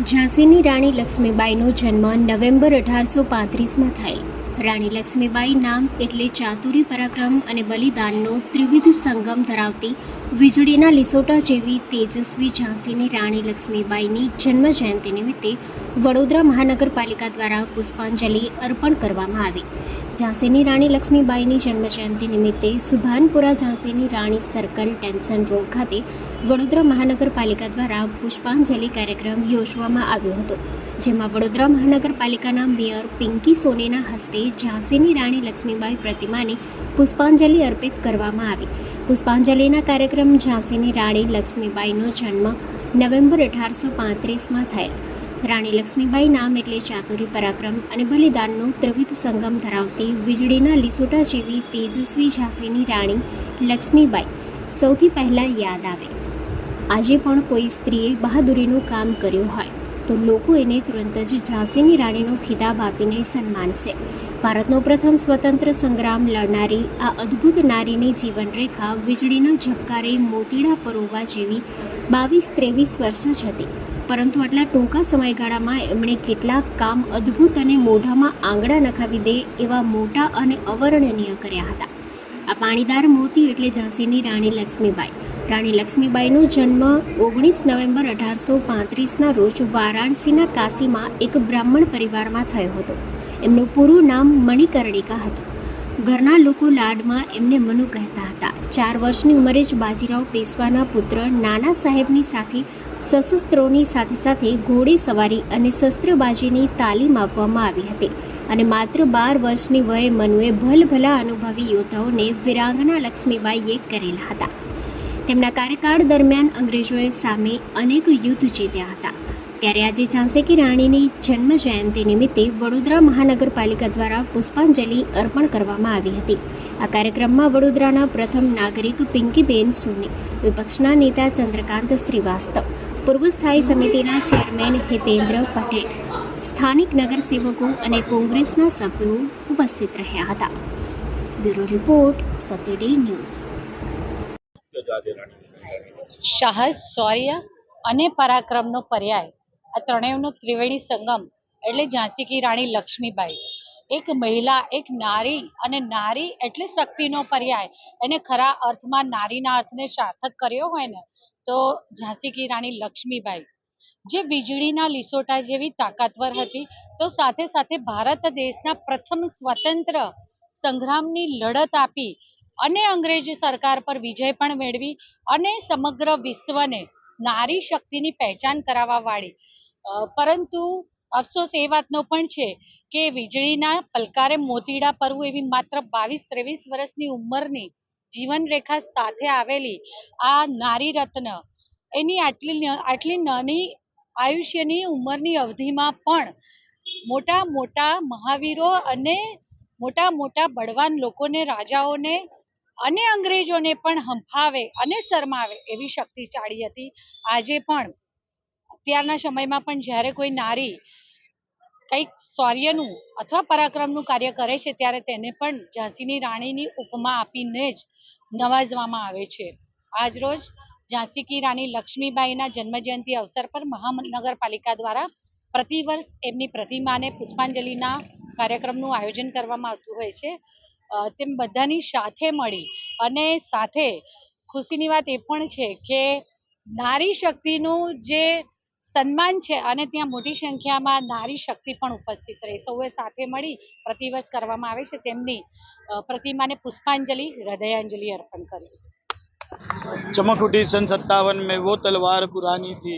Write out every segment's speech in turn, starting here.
ઝાંસીની રાણી લક્ષ્મીબાઈનો જન્મ નવેમ્બર અઢારસો પાંત્રીસમાં થયેલ. રાણી લક્ષ્મીબાઈ નામ એટલે ચાતુરી પરાક્રમ અને બલિદાનનો ત્રિવિધ સંગમ ધરાવતી વીજળીના લિસોટા જેવી તેજસ્વી ઝાંસીની રાણી લક્ષ્મીબાઈની જન્મ જયંતિ નિમિત્તે વડોદરા મહાનગરપાલિકા દ્વારા પુષ્પાંજલિ અર્પણ કરવામાં આવી. ઝાંસીની રાણી લક્ષ્મીબાઈની જન્મજયંતિ નિમિત્તે સુભાનપુરા ઝાંસીની રાણી સર્કલ ટેન્શન રોડ ખાતે વડોદરા મહાનગરપાલિકા દ્વારા પુષ્પાંજલિ કાર્યક્રમ યોજવામાં આવ્યો હતો, જેમાં વડોદરા મહાનગરપાલિકાના મેયર પિંકી સોનીના હસ્તે ઝાંસીની રાણી લક્ષ્મીબાઈ પ્રતિમાને પુષ્પાંજલિ અર્પિત કરવામાં આવી. પુષ્પાંજલિના કાર્યક્રમ ઝાંસીની રાણી લક્ષ્મીબાઈનો જન્મ નવેમ્બર અઢારસો પાંત્રીસમાં થયેલ. રાણી લક્ષ્મીબાઈ નામ એટલે ચાતુરી, પરાક્રમ અને બલિદાનનો ત્રિવિધ સંગમ ધરાવતી વીજળીના લીસોટા જેવી તેજસ્વી ઝાંસીની રાણી લક્ષ્મીબાઈ સૌથી પહેલાં યાદ આવે. આજે પણ કોઈ સ્ત્રીએ બહાદુરીનું કામ કર્યું હોય, તો લોકો એને તુરંત જ ઝાંસીની રાણીનો ખિતાબ આપીને સન્માનશે. ભારતનો પ્રથમ સ્વતંત્ર સંગ્રામ લડનારી આ અદ્ભુત નારીની જીવનરેખા વીજળીના ઝબકારે મોતીડા પરોવા જેવી બાવીસ ત્રેવીસ વર્ષ જ હતી. પરંતુ આટલા ટૂંકા સમયગાળામાં એમણે કેટલાક કામ અદ્ભુત અને મોઢામાં આંગળા નખાવી દે એવા મોટા અને અવર્ણનીય કર્યા હતા. આ પાણીદાર મોતી એટલે ઝાંસીની રાણી લક્ષ્મીબાઈ. રાણી લક્ષ્મીબાઈનો જન્મ ઓગણીસ નવેમ્બર અઢારસો પાંત્રીસના રોજ વારાણસીના કાશીમાં એક બ્રાહ્મણ પરિવારમાં થયો હતો. એમનું પૂરું નામ મણિકર્ણિકા હતું. ઘરના લોકો લાડમાં એમને મનુ કહેતા હતા. ચાર વર્ષની ઉંમરે જ બાજીરાવ પેશવાના પુત્ર નાના સાહેબની સાથે સશસ્ત્રોની સાથે સાથે ઘોડે સવારી અને શસ્ત્રબાજીની તાલીમ આપવામાં આવી હતી અને માત્ર બાર વર્ષની વયે મનુએ ભલભલા અનુભવી યોદ્ધાઓને વિરાંગના લક્ષ્મીબાઈએ કરેલા હતા. તેમના કાર્યકાળ દરમિયાન અંગ્રેજોએ સામે અનેક યુદ્ધ જીત્યા હતા. ત્યારે આજે ઝાંસી રાણીની જન્મ જયંતિ નિમિત્તે વડોદરા મહાનગરપાલિકા દ્વારા પુષ્પાંજલિ અર્પણ કરવામાં આવી હતી. આ કાર્યક્રમમાં વડોદરાના પ્રથમ નાગરિક પિંકીબેન સોની, વિપક્ષના નેતા ચંદ્રકાંત શ્રીવાસ્તવ, પૂર્વ સ્થાયી સમિતિના ચેરમેન હિતેન્દ્ર પટેલ, સ્થાનિક નગરસેવકો અને કોંગ્રેસના સભ્યો ઉપસ્થિત રહ્યા હતા. Bureau report, Satyaday news. સાહસ શૌર્ય અને પરાક્રમનો પર્યાય. આ ત્રણેયનો ત્રિવેણી સંગમ એટલે ઝાંસી કી રાણી લક્ષ્મીબાઈ. એક મહિલા, એક નારી અને નારી એટલે શક્તિનો પર્યાય. એને ખરા અર્થમાં નારીના અર્થને સાર્થક કર્યો હોય ને, તો ઝાંસી કી રાણી લક્ષ્મીબાઈ. જે વીજળીના લીસોટા જેવી તાકાતવર હતી, તો સાથે સાથે ભારત દેશના પ્રથમ સ્વતંત્ર સંગ્રામની લડત આપી અને અંગ્રેજી સરકાર પર વિજય પણ મેળવી અને સમગ્ર વિશ્વને નારી શક્તિની પહેચાન કરાવવા વાળી. પરંતુ અફસોસ એ વાતનો પણ છે કે વીજળીના પલકારે મોતીડા પરવું એવી માત્ર બાવીસ ત્રેવીસ વર્ષની ઉંમરની જીવનરેખા સાથે આવેલી આ નારી રત્ન, એની આટલી આટલી નાની આયુષ્યની ઉંમરની અવધિમાં પણ મોટા મોટા મહાવીરો અને મોટા મોટા બળવાન લોકોને, રાજાઓને અને અંગ્રેજોને પણ હંફાવે અને શરમાવે એવી શક્તિશાળી હતી. આજે પણ, અત્યારના સમયમાં પણ જ્યારે કોઈ નારી કંઈક શૌર્યનું અથવા પરાક્રમનું કાર્ય કરે છે, ત્યારે તેને પણ ઝાંસીની રાણીની ઉપમા આપીને જ નવાજવામાં આવે છે. આજરોજ ઝાંસી કી રાણી લક્ષ્મીબાઈના જન્મજયંતિ અવસર પર મહાનગરપાલિકા દ્વારા પ્રતિવર્ષ એમની પ્રતિમાને પુષ્પાંજલિના કાર્યક્રમનું આયોજન કરવામાં આવતું હોય છે. તેમ બધાની સાથે મળી અને સાથે ખુશીની વાત એ પણ છે કે નારી શક્તિનું જે સન્માન છે અને ત્યાં મોટી સંખ્યામાં નારી શક્તિ પણ ઉપસ્થિત રહી સૌએ સાથે મળી પ્રતિવર્ષ કરવામાં આવે છે તેમની અ, પ્રતિમાને પુષ્પાંજલિ હૃદયાંજલિ અર્પણ કરી चमक उठी सन सत्तावन में वो तलवार पुरानी थी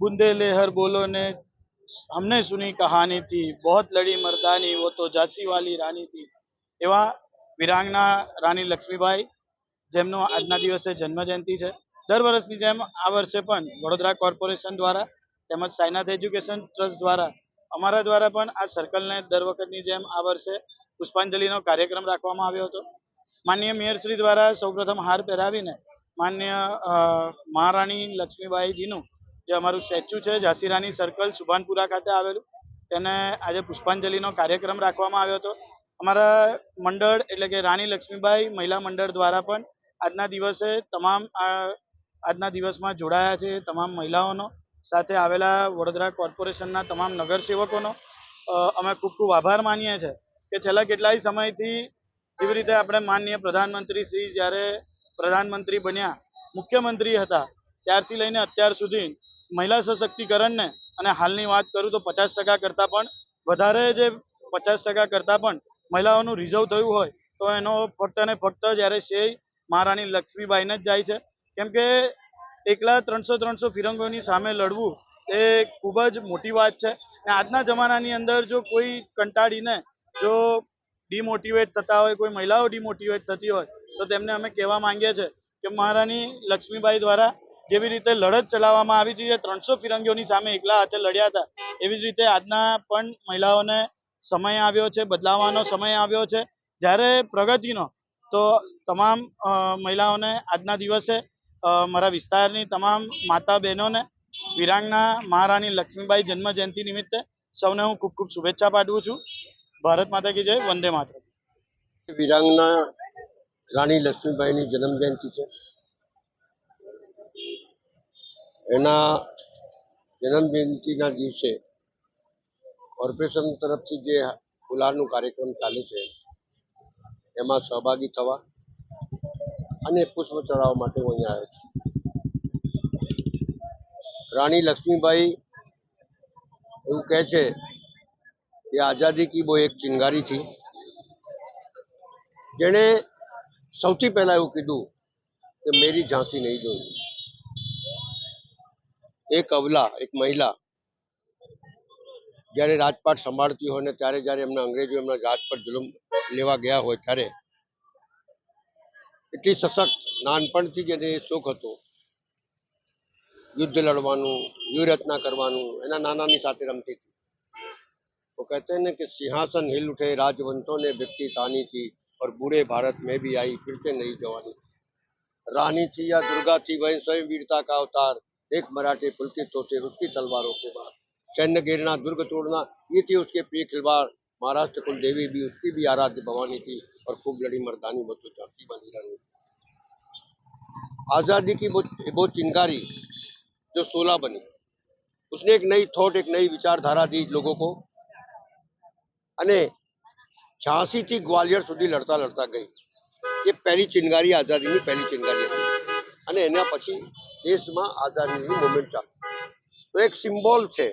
बूंदे लेहर बोलो ने हमने सुनी कहानी थी बहुत लड़ी मर्दानी वो तो झांसी वाली रानी थी એવા વિરાંગના રાણી લક્ષ્મીબાઈ, જેમનો આજના દિવસે જન્મજયંતિ છે. દર વર્ષની જેમ આ વર્ષે પણ વડોદરા કોર્પોરેશન દ્વારા તેમજ સાયનાથ એજ્યુકેશન ટ્રસ્ટ દ્વારા, અમારા દ્વારા પણ આ સર્કલને દર વખતની જેમ આ વર્ષે પુષ્પાંજલિનો કાર્યક્રમ રાખવામાં આવ્યો હતો. માનનીય મેયરશ્રી દ્વારા સૌપ્રથમ હાર પહેરાવીને માન્ય મહારાણી લક્ષ્મીબાઈજીનું જે અમારું સ્ટેચ્યુ છે ઝાંસી રાણી સર્કલ સુભાનપુરા ખાતે આવેલું, તેને આજે પુષ્પાંજલિનો કાર્યક્રમ રાખવામાં આવ્યો હતો. અમારા મંડળ એટલે કે રાણી લક્ષ્મીબાઈ મહિલા મંડળ દ્વારા પણ આજના દિવસે તમામ આજના દિવસમાં જોડાયા છે તમામ મહિલાઓનો. સાથે આવેલા વડોદરા કોર્પોરેશનના તમામ નગરસેવકોનો. અમે ખૂબ ખૂબ આભાર માનીએ છીએ કે છેલ્લા કેટલાય સમયથી જેવી રીતે આપણે માનનીય પ્રધાનમંત્રી શ્રી જ્યારે પ્રધાનમંત્રી બન્યા, મુખ્યમંત્રી હતા, ત્યારથી લઈને અત્યાર સુધી મહિલા સશક્તિકરણને અને હાલની વાત કરું તો પચાસ ટકા કરતાં પણ વધારે જે પચાસ ટકા કરતાં પણ મહિલાઓનું રિઝર્વ થયું હોય, તો એનો ફક્ત અને ફક્ત જ્યારે શ્રેય મહારાણી લક્ષ્મીબાઈને જ જાય છે. કેમ કે એકલા ત્રણસો ત્રણસો ફિરંગોની સામે લડવું એ ખૂબ જ મોટી વાત છે. અને આજના જમાનાની અંદર જો કોઈ કંટાળીને જો ડિમોટિવેટ થતા હોય, કોઈ મહિલાઓ ડિમોટિવેટ થતી હોય, તો તેમને અમે કહેવા માંગીએ છીએ કે મહારાણી લક્ષ્મીબાઈ દ્વારા જેવી રીતે લડત ચલાવવામાં આવી હતી ત્રણસો ફિરંગીઓની સામે એકલા હાથે લડ્યા હતા, એવી જ રીતે આજના પણ મહિલાઓને સમય આવ્યો છે, બદલાવાનો સમય આવ્યો છે. જ્યારે પ્રગતિનો, તો તમામ મહિલાઓને આજના દિવસે મારા વિસ્તારની તમામ માતા બહેનોને વિરાંગના મહારાણી લક્ષ્મીબાઈ જન્મ જયંતિ નિમિત્તે સૌને હું ખૂબ ખૂબ શુભેચ્છા પાઠવું છું. ભારત માતા કી જય, વંદે માત્ર વિરાંગના રાણી લક્ષ્મીબાઈની જન્મ જયંતિ છે. એના જન્મ જયંતિના દિવસે કોર્પોરેશન તરફથી જે ફુલારનું કાર્યક્રમ ચાલે છે, એમાં સહભાગી થવા અને પુષ્પ ચડાવવા માટે હું અહીંયા આવ્યો છું. રાણી લક્ષ્મીબાઈ એવું કહે છે કે આઝાદી કી બહુ એક ચિંગારી थी જેણે સૌથી પહેલા એવું કીધું કે મેરી ઝાંસી નહીં જોઈ. એક અવલા, એક મહિલા જ્યારે રાજપાટ સંભાળતી હોય ને ત્યારે જ્યારે એમના અંગ્રેજો એમના રાજ પર જુલમ લેવા ગયા હોય ત્યારે એટલી સશક્ત નાનપણથી જ એને એ શોખ હતો યુદ્ધ લડવાનું વ્યૂહરચના કરવાનું એના નાનાની સાથે રમતી હતી वो कहते हैं ना कि सिंहासन हिल उठे राजवंशों ने व्यक्ति तानी थी और बूढ़े भारत में भी आई फिर से नई जवानी रानी थी या दुर्गा थी वह स्वयं वीरता का अवतार एक मराठे पुलकित होते उसकी तलवारों के बाद सैन्य गिरना दुर्ग तोड़ना ये थी उसके प्रिय खिलवाड़ महाराष्ट्र कुल देवी भी उसकी भी आराध्य भवानी थी और खूब लड़ी मर्दानी वो तो झांसी बनी रानी आजादी की वो वो चिंगारी जो सोलह बनी उसने एक नई थॉट एक नई विचारधारा दी लोगों को અને ઝાંસીથી ગ્વાલિયર સુધી લડતા લડતા ગઈ એ પહેલી ચિનગારી આઝાદીની પહેલી ચિનગારી હતી અને એના પછી દેશમાં આઝાદીની મુવમેન્ટ ચાલુ તો એક સિમ્બોલ છે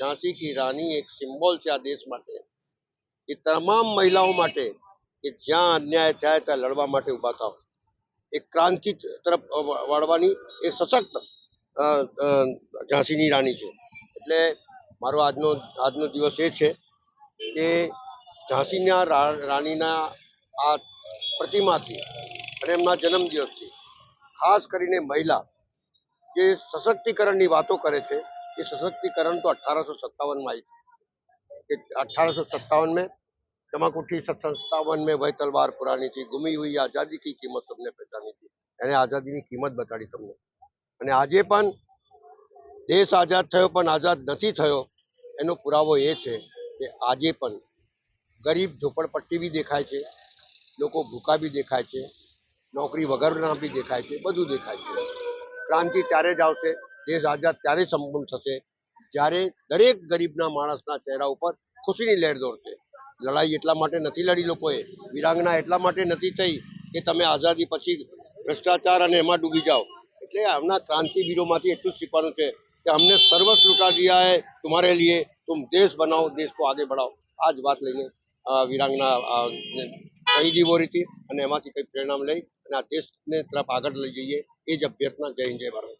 ઝાંસી કી રાની એક સિમ્બોલ છે આ દેશ માટે. એ તમામ મહિલાઓ માટે કે જ્યાં અન્યાય થાય ત્યાં લડવા માટે ઊભા થાવ એક ક્રાંતિ તરફ વાળવાની એક સશક્ત ઝાંસીની રાણી છે. એટલે મારો આજનો આજનો દિવસ એ છે કે ઝાંસીના રાણીના આ પ્રતિમાથી અને એમના જન્મદિવસથી ખાસ કરીને મહિલા જે સશક્તિકરણની વાતો કરે છે એ સશક્તિકરણ તો અઠારસો સત્તાવનમાં આવી कि अठारह सौ सत्तावन में चमक उठी सत्तावन में वह तलवार पुरानी थी गुमी हुई आज़ादी की कीमत सबने पहचानी थी એને આઝાદીની કિંમત બતાડી તમને અને આજે પણ દેશ આઝાદ થયો પણ આઝાદ નથી થયો એનો પુરાવો એ છે કે આજે પણ ગરીબ ઝોપડપટ્ટી બી દેખાય છે લોકો ભૂખા બી દેખાય છે નોકરી વગરના બી દેખાય છે બધું દેખાય છે ક્રાંતિ ત્યારે જ આવશે દેશ આઝાદ ત્યારે સંપૂર્ણ થશે જ્યારે દરેક ગરીબના માણસના ચહેરા ઉપર ખુશીની લહેર દોરશે. લડાઈ એટલા માટે નથી લડી લોકોએ, વિરાંગના એટલા માટે નથી થઈ કે તમે આઝાદી પછી ભ્રષ્ટાચાર અને એમાં ડૂબી જાઓ. એટલે આમના ક્રાંતિવીરોમાંથી એટલું જ શીખવાનું છે કે અમને સર્વસ્વ લૂટા દિયા હે તુમ્હારે લીએ, તુમ દેશ બનાવો, દેશ કો આગે બઢાઓ. આ જ વાત લઈને વિરાંગના શહીદી બોરી હતી અને એમાંથી કંઈ પરિણામ લઈ અને આ દેશને તરફ આગળ લઈ જઈએ. એ જ અભ્યર્થના જય જય ભારત.